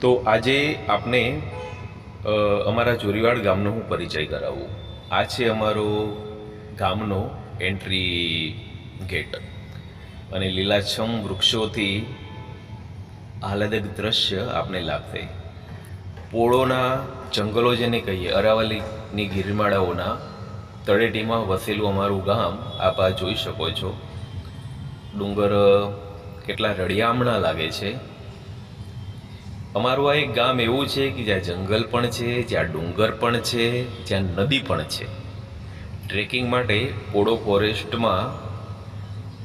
તો આજે આપને અમારા ચોરીવાડ ગામનો હું પરિચય કરાવું. આ છે અમારો ગામનો એન્ટ્રી ગેટ. અને લીલાછમ વૃક્ષોથી આહલાદક દ્રશ્ય આપને લાગશે. પોળોના જંગલો જેને કહીએ, અરાવલીની ગિરિમાળાઓના તળેટીમાં વસેલું અમારું ગામ આપ જોઈ શકો છો. ડુંગર કેટલા રળિયામણા લાગે છે. અમારું આ એક ગામ એવું છે કે જ્યાં જંગલ પણ છે, જ્યાં ડુંગર પણ છે, જ્યાં નદી પણ છે. ટ્રેકિંગ માટે પોડો ફોરેસ્ટમાં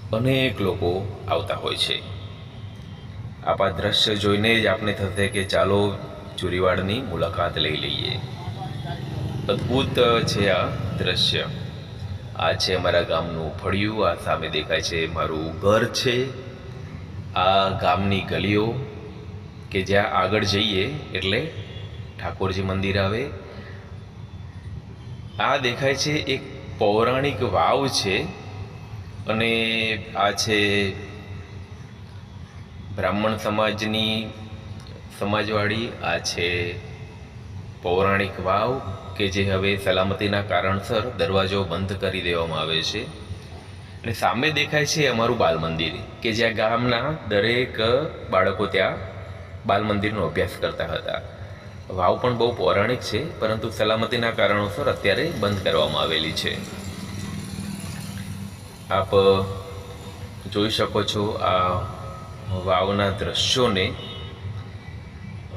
અનેક લોકો આવતા હોય છે. આપ દ્રશ્ય જોઈને જ આપણે થશે કે ચાલો ચોરીવાડની મુલાકાત લઈ લઈએ. અદ્ભુત છે આ દ્રશ્ય. આ છે અમારા ગામનું ફળિયું, આ સામે દેખાય છે મારું ઘર છે. આ ગામની ગલીઓ કે જ્યાં આગળ જઈએ એટલે ઠાકોરજી મંદિર આવે. આ દેખાય છે એક પૌરાણિક વાવ છે અને આ છે બ્રાહ્મણ સમાજની સમાજવાળી આ છે પૌરાણિક વાવ કે જે હવે સલામતીના કારણસર દરવાજો બંધ કરી દેવામાં આવે છે. અને સામે દેખાય છે અમારું બાલ મંદિર કે જ્યાં ગામના દરેક બાળકો ત્યાં બાલ મંદિરનો અભ્યાસ કરતા હતા. વાવ પણ બહુ પૌરાણિક છે, પરંતુ સલામતીના કારણોસર અત્યારે બંધ કરવામાં આવેલી છે. આપ જોઈ શકો છો આ વાવના દ્રશ્યોને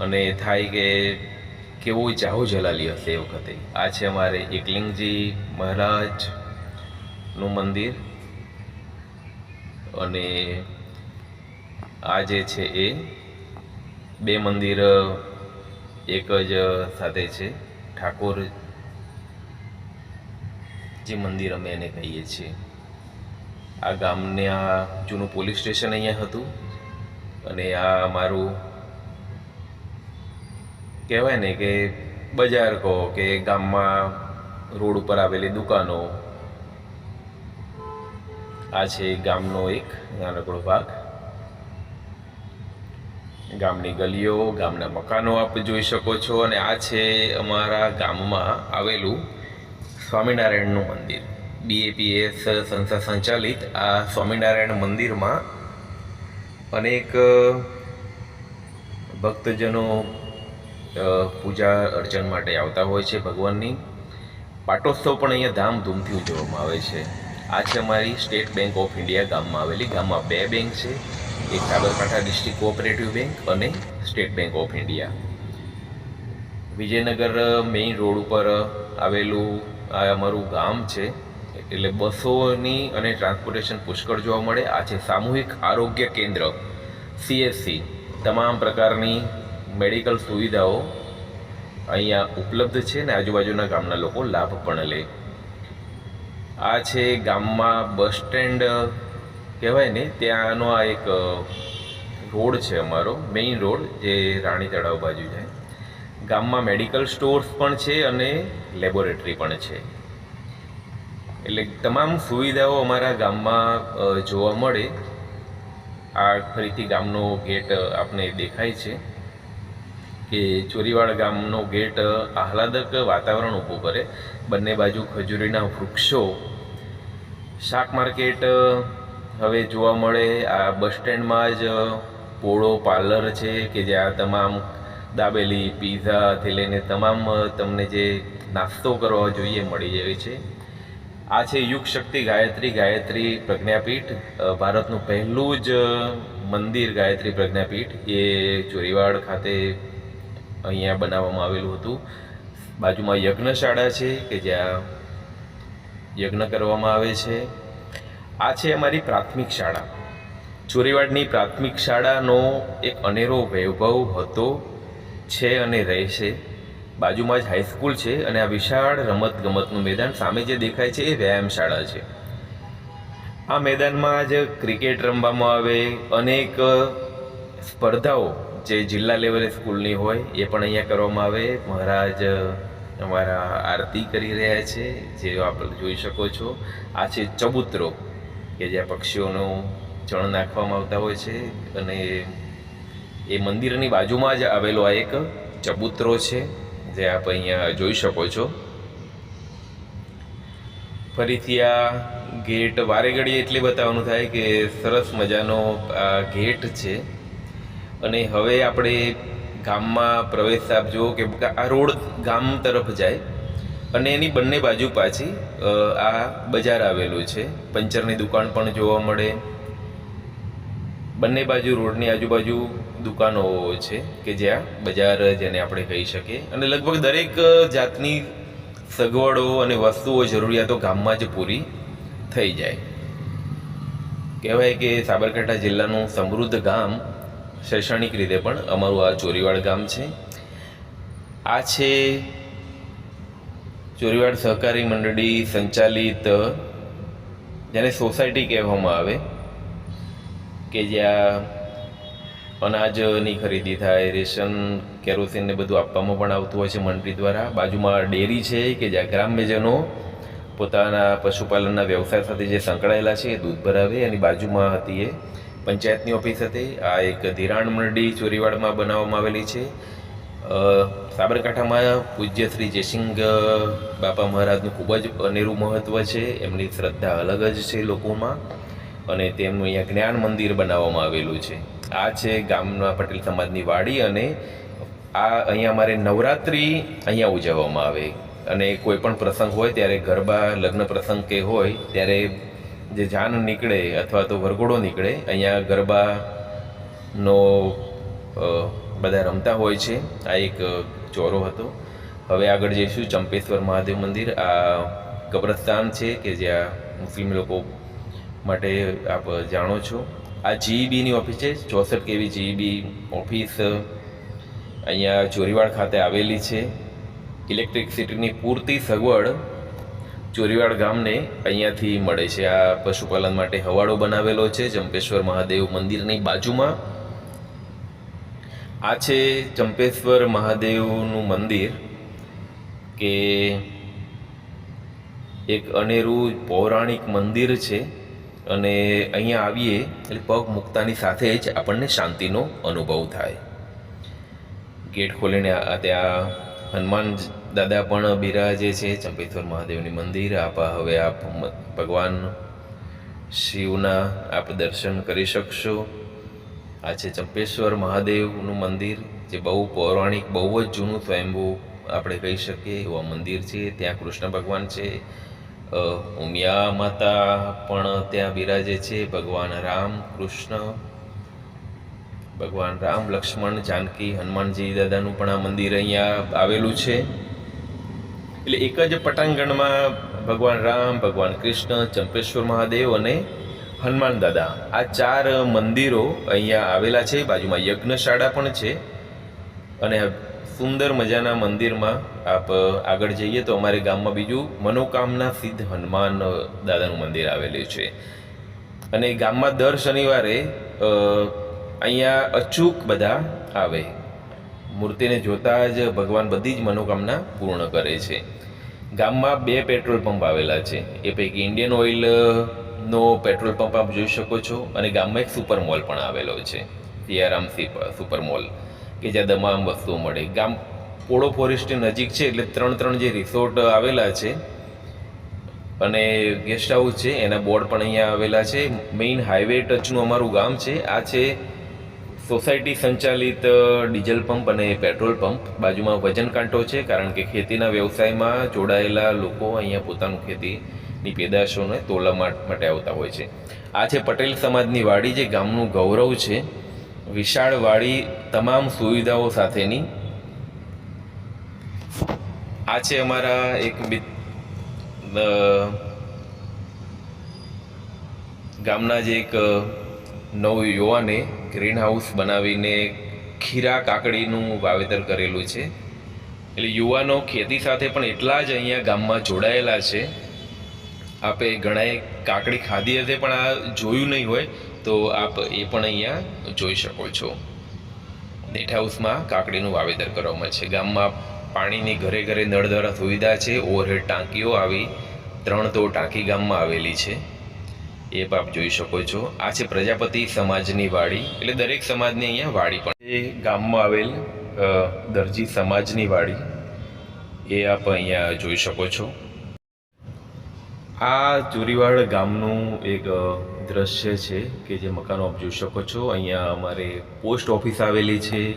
અને થાય કે કેવું જાહો જલાલી હશે એ વખતે. આ છે અમારે એકલિંગજી મહારાજનું મંદિર અને આ જે છે એ બે મંદિર, એક જ સાથે છે, ઠાકોર જે મંદિર અમે એને કહીએ છીએ. આ ગામને આ જૂનું પોલીસ સ્ટેશન અહીંયા હતું અને આ અમારું કહેવાય ને કે બજાર કહો કે ગામમાં રોડ ઉપર આવેલી દુકાનો. આ છે ગામનો એક નાનકડો ભાગ. ગામની ગલીઓ, ગામના મકાનો આપ જોઈ શકો છો અને આ છે અમારા ગામમાં આવેલું સ્વામિનારાયણનું મંદિર. બીએપીએસ સંસ્થા સંચાલિત આ સ્વામિનારાયણ મંદિરમાં અનેક ભક્તજનો પૂજા અર્ચન માટે આવતા હોય છે ભગવાનની. પાટોત્સવ પણ અહીંયા ધામધૂમથી ઉજવવામાં આવે છે. આ છે અમારી સ્ટેટ બેંક ઓફ ઇન્ડિયા ગામમાં આવેલી. ગામમાં બે બેંક છે. એક સાબરકાંઠા ડિસ્ટ્રિક્ટ કોઓપરેટિવ બેંક અને state bank of India. Vijaynagar main road ઉપર આવેલું આ અમારું ગામ છે. એટલે બસોની અને ટ્રાન્સપોર્ટેશન પુષ્કળ જોવા મળે. આ છે સામૂહિક આરોગ્ય કેન્દ્ર સીએસસી તમામ પ્રકારની મેડિકલ સુવિધાઓ અહીંયા ઉપલબ્ધ છે ને આજુબાજુના ગામના લોકો લાભ પણ લે. આ છે ગામમાં બસ સ્ટેન્ડ કહેવાય ને, ત્યાંનો આ એક રોડ છે અમારો મેઇન રોડ, જે રાણી તળાવ બાજુ જાય ગામમાં મેડિકલ સ્ટોર્સ પણ છે અને લેબોરેટરી પણ છે. એટલે તમામ સુવિધાઓ અમારા ગામમાં જોવા મળે. આ ફરીથી ગામનો ગેટ આપને દેખાય છે કે ચોરીવાડ ગામનો ગેટ આહલાદક વાતાવરણ ઊભું કરે. બંને બાજુ ખજૂરીના વૃક્ષો, શાક માર્કેટ હવે જોવા મળે, આ બસ સ્ટેન્ડમાં જ પોળો પાર્લર છે કે જ્યાં તમામ દાબેલી પીઝાથી લઈને તમામ તમને જે નાસ્તો કરવા જોઈએ મળી જાય છે. આ છે યુગ શક્તિ ગાયત્રી ગાયત્રી પ્રજ્ઞાપીઠ. ભારતનું પહેલું જ મંદિર ગાયત્રી પ્રજ્ઞાપીઠ. એ ચોરીવાડ ખાતે અહીંયા બનાવવામાં આવેલું હતું. બાજુમાં યજ્ઞશાળા છે કે જ્યાં યજ્ઞ કરવામાં આવે છે. આ છે અમારી પ્રાથમિક શાળા. ચોરીવાડની પ્રાથમિક શાળાનો એક અનેરો વૈભવ હતો, છે અને રહેશે. બાજુમાં જ હાઈસ્કૂલ છે અને આ વિશાળ રમત ગમતનું મેદાન સામે જે દેખાય છે એ વ્યાયામ શાળા છે. આ મેદાનમાં જ ક્રિકેટ રમવામાં આવે, અનેક સ્પર્ધાઓ જે જિલ્લા લેવલે સ્કૂલની હોય એ પણ અહીંયા કરવામાં આવે. મહારાજ અમારા આરતી કરી રહ્યા છે, જે આપ જોઈ શકો છો. આ છે ચબૂતરો. કે જ્યાં પક્ષીઓનું ચણ નાખવામાં આવતા હોય છે અને એ મંદિરની બાજુમાં જ આવેલો આ એક ચબૂતરો છે, જે આપ અહીંયા જોઈ શકો છો. ફરીથી આ ગેટ વારે ઘડીએ એટલે બતાવવાનું થાય કે સરસ મજાનો આ ગેટ છે. અને હવે આપણે ગામમાં પ્રવેશ આપજો કે આ રોડ ગામ તરફ જાય. અને એની બંને બાજુ પાછી આ બજાર આવેલું છે. પંચરની દુકાન પણ જોવા મળે. બંને બાજુ રોડની આજુબાજુ દુકાનો છે કે જ્યાં બજાર જેને આપણે કહી શકીએ. અને લગભગ દરેક જાતની સગવડો અને વસ્તુઓ જરૂરિયાતો ગામમાં જ પૂરી થઈ જાય. કહેવાય કે સાબરકાંઠા જિલ્લાનું સમૃદ્ધ ગામ શૈક્ષણિક રીતે પણ અમારું આ ચોરીવાડ ગામ છે. આ છે ચોરીવાડ સહકારી મંડળી સંચાલિત, જેને સોસાયટી કહેવામાં આવે, કે જ્યાં અનાજની ખરીદી થાય, રેશન, કેરોસીન ને બધું આપવામાં પણ આવતું હોય છે મંડળી દ્વારા. બાજુમાં ડેરી છે કે જ્યાં ગ્રામ્યજનો પોતાના પશુપાલનના વ્યવસાય સાથે જે સંકળાયેલા છે, એ દૂધ ભરાવે. એની બાજુમાં હતી એ પંચાયતની ઓફિસ હતી. આ એક ધિરાણ મંડળી ચોરીવાડમાં બનાવવામાં આવેલી છે. સાબરકાંઠામાં પૂજ્ય શ્રી જયસિંહ બાપા મહારાજનું ખૂબ જ અનેરું મહત્ત્વ છે. એમની શ્રદ્ધા અલગ જ છે લોકોમાં અને તેમનું અહીંયા જ્ઞાન મંદિર બનાવવામાં આવેલું છે. આ છે ગામના પટેલ સમાજની વાડી અને આ અહીંયા અમારે નવરાત્રિ અહીંયા ઉજવવામાં આવે. અને કોઈ પણ પ્રસંગ હોય, ત્યારે ગરબા, લગ્ન પ્રસંગ કે હોય, ત્યારે જે જાન નીકળે અથવા તો વરઘોડો નીકળે, અહીંયા ગરબાનો બધા રમતા હોય છે. આ એક ચોરો હતો. હવે આગળ જઈશું. ચંપેશ્વર મહાદેવ મંદિર. આ કબ્રસ્તાન છે કે જ્યાં મુસ્લિમ લોકો માટે આપ જાણો છો. આ જીઈબીની ઓફિસ છે. ચોસઠ કેવી જીઈબી ઓફિસ અહીંયા ચોરીવાડ ખાતે આવેલી છે. ઇલેક્ટ્રિસિટીની પૂરતી સગવડ ચોરીવાડ ગામને અહીંયાથી મળે છે. આ પશુપાલન માટે હવાડો બનાવેલો છે. ચંપેશ્વર મહાદેવ મંદિરની બાજુમાં આ છે ચંપેશ્વર મહાદેવનું મંદિર કે એક અનેરું પૌરાણિક મંદિર છે અને અહીંયા આવીએ એટલે પગ મૂકતાની સાથે જ આપણને શાંતિનો અનુભવ થાય. ગેટ ખોલીને ત્યાં હનુમાન દાદા પણ બિરાજે છે ચંપેશ્વર મહાદેવની મંદિર. આપ હવે આપ ભગવાન શિવના આપ દર્શન કરી શકશો. આ છે ચંપેશ્વર મહાદેવનું મંદિર, જે બહુ પૌરાણિક, બહુ જ જૂનું સ્વયંભૂ આપણે કહી શકીએ એવા મંદિર છે. ત્યાં કૃષ્ણ ભગવાન છે. ઉમિયા માતા પણ ત્યાં બિરાજે છે. ભગવાન રામ કૃષ્ણ, ભગવાન રામ લક્ષ્મણ, જાનકી, હનુમાનજી દાદાનું પણ આ મંદિર અહીંયા આવેલું છે. એટલે એક જ પટાંગણમાં ભગવાન રામ, ભગવાન કૃષ્ણ, ચંપેશ્વર મહાદેવ અને હનુમાન દાદા, આ ચાર મંદિરો અહીંયા આવેલા છે, બાજુમાં યજ્ઞશાળા પણ છે અને સુંદર મજાના મંદિરમાં આપ આગળ જઈએ તો અમારે ગામમાં બીજું મનોકામના સિદ્ધ હનુમાન દાદાનું મંદિર આવેલું છે. અને ગામમાં દર શનિવારે અહીંયા અચૂક બધા આવે. મૂર્તિને જોતા જ ભગવાન બધી જ મનોકામના પૂર્ણ કરે છે. ગામમાં બે પેટ્રોલ પંપ આવેલા છે. એ પૈકી ઇન્ડિયન ઓઇલ નો પેટ્રોલ પંપ આપ જોઈ શકો છો અને ગામમાં એક સુપર મોલ પણ આવેલો છે, સિયારામ સુપર મોલ, કે જ્યાં તમામ વસ્તુઓ મળે. ગામ પોળો ફોરેસ્ટની નજીક છે, એટલે ત્રણ ત્રણ જે રિસોર્ટ આવેલા છે, અને ગેસ્ટ હાઉસ છે, એના બોર્ડ પણ અહીંયા આવેલા છે. મેઇન હાઈવે ટચનું અમારું ગામ છે. આ છે સોસાયટી સંચાલિત ડીઝલ પંપ અને પેટ્રોલ પંપ બાજુમાં વજન કાંટો છે, કારણ કે ખેતીના વ્યવસાયમાં જોડાયેલા લોકો અહીંયા પોતાનું ખેતીની પેદાશોને તોલવા મા- માટે આવતા હોય છે. આ છે પટેલ સમાજની વાડી જે ગામનું ગૌરવ છે. વિશાળ વાડી તમામ સુવિધાઓ સાથેની. આ છે અમારા એક ગામના જે એક નવ યુવાને ગ્રીન હાઉસ બનાવીને ખીરા કાકડીનું વાવેતર કરેલું છે. એટલે યુવાનો ખેતી સાથે પણ એટલા જ અહીંયા ગામમાં જોડાયેલા છે. આપે ઘણાએ કાકડી ખાધી હશે, પણ આ જોયું નહીં હોય, તો આપ એ પણ અહીંયા જોઈ શકો છો. નેટ હાઉસમાં કાકડીનું વાવેતર કરવામાં છે. ગામમાં પાણીની ઘરે ઘરે નળ દ્વારા સુવિધા છે. ઓવરહેડ ટાંકીઓ આવી ત્રણ તો ટાંકી ગામમાં આવેલી છે. એ પણ આપ જોઈ શકો છો. આ છે પ્રજાપતિ સમાજની વાડી, એટલે દરેક સમાજની અહીંયા વાડી પણ એ ગામમાં આવેલ દરજી સમાજની વાડી. એ આપ અહીંયા જોઈ શકો છો. આ ચોરીવાડ ગામનું એક દ્રશ્ય છે કે જે મકાનો આપ જોઈ શકો છો. અહીંયા અમારે પોસ્ટ ઓફિસ આવેલી છે.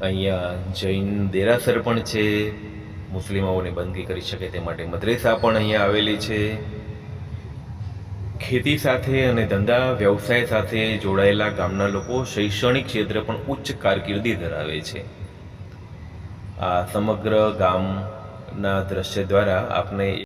અહીંયા જૈન દેરાસર પણ છે. મુસ્લિમોને બંદગી કરી શકે તે માટે મદ્રેસા પણ અહીંયા આવેલી છે. ખેતી સાથે અને ધંધા વ્યવસાય સાથે જોડાયેલા ગામના લોકો શૈક્ષણિક ક્ષેત્રે પણ ઉચ્ચ કારકિર્દી ધરાવે છે. આ સમગ્ર ગામના દ્રશ્ય દ્વારા આપને